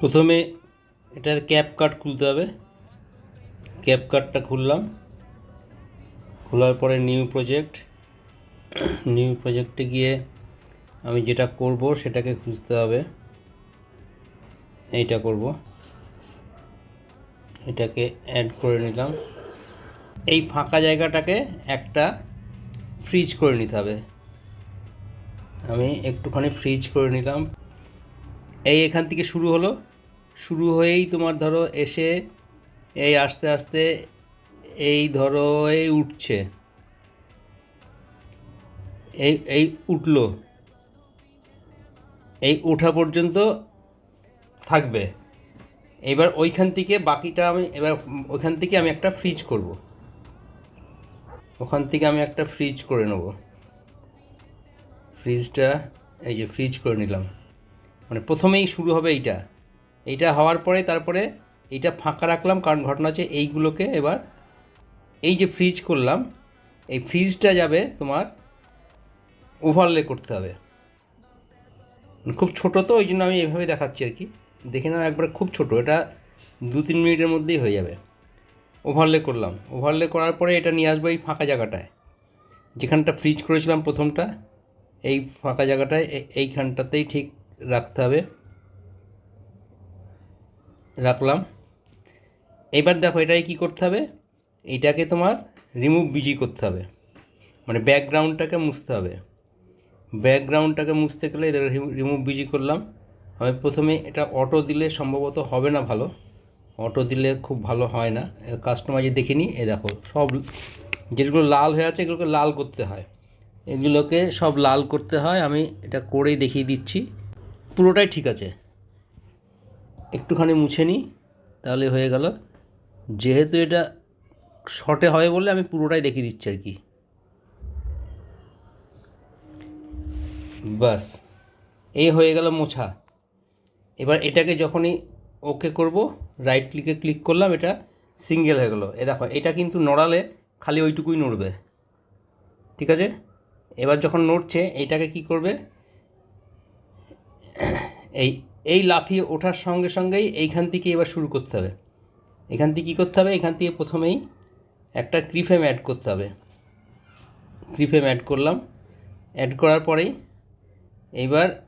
প্রথমে এটা ক্যাপ কাট খুলতে হবে। ক্যাপ কাটটা খুললাম। খোলার পরে নিউ প্রজেক্ট। নিউ প্রজেক্টে গিয়ে আমি যেটা করব সেটাকে খুঁজতে হবে। এইটা করব। এটাকে অ্যাড করে নিলাম। এই ফাঁকা জায়গাটাকে একটা ফ্রিজ করে নিতে হবে। আমি একটুখানি ফ্রিজ করে নিলাম। এই এখান থেকে শুরু হলো। শুরু হয়েই তোমার ধরো এসে এই আস্তে আস্তে এই ধরো এই উঠছে। এই এই উঠল। এই ওঠা পর্যন্ত থাকবে। এবার ওইখান থেকে বাকিটা আমি, এবার ওইখান থেকে আমি একটা ফ্রিজ করব। ওখান থেকে আমি একটা ফ্রিজ করে নেব। ফ্রিজটা এই যে ফ্রিজ করে নিলাম। মানে প্রথমেই শুরু হবে এইটা। এইটা হওয়ার পরে তারপরে এইটা ফাঁকা রাখলাম, কারণ ঘটনা হচ্ছে এইগুলোকে এবার এই যে ফ্রিজ করলাম, এই ফ্রিজটা যাবে তোমার ওভারলে করতে হবে। খুব ছোটো তো, ওই জন্য আমি এইভাবে দেখাচ্ছি আর কি। দেখে নাও একবার, খুব ছোট, এটা দু তিন মিনিটের মধ্যেই হয়ে যাবে। ওভারলে করলাম ওভারলে করার পরে এটা নিয়ে আসব এই ফাঁকা জায়গাটায়। যেখানটা ফ্রিজ করেছিলাম প্রথমটা, এই ফাঁকা জায়গাটায় এইখানটাতেই ঠিক রাখতে হবে। রাখলাম। এবার দেখো এটাই কি করতে হবে? এইটাকে তোমার রিমুভ বিজি করতে হবে। মানে ব্যাকগ্রাউন্ডটাকে মুছতে হবে। ব্যাকগ্রাউন্ডটাকে মুছতে গেলে এদের রিমুভ বিজি করলাম। আমি প্রথমে এটা অটো দিলে সম্ভবত হবে না ভালো। অটো দিলে খুব ভালো হয় না। কাস্টমাইজে দেখিনি এ দেখো, সব যেগুলো লাল হয়ে আছে এগুলোকে লাল করতে হয়। এগুলোকে সব লাল করতে হয়। আমি এটা করেই দেখিয়ে দিচ্ছি। পুরোটাই ঠিক আছে। একটুখানি মুছে নিই, তাহলে হয়ে গেল। যেহেতু এটা শর্টে হবে বলে আমি পুরোটাই দেখিয়ে দিচ্ছি আর কি। বাস এই হয়ে গেল মোছা। এবার এটাকে যখনই ওকে করব রাইট ক্লিকে ক্লিক করলাম, এটা সিঙ্গেল হয়ে গেলো। এ দেখো, এটা কিন্তু নড়ালে খালি ওইটুকুই নড়বে। ঠিক আছে? এবার যখন নড়ছে এটাকে কি করবে? এই এই লাফিয়ে ওঠার সঙ্গে সঙ্গেই এইখান থেকে এবার শুরু করতে হবে। এখান থেকে কী করতে হবে? এখান থেকে প্রথমেই একটা ক্রিফেম অ্যাড করতে হবে। ক্রিফেম অ্যাড করলাম। অ্যাড করার পরেই এইবার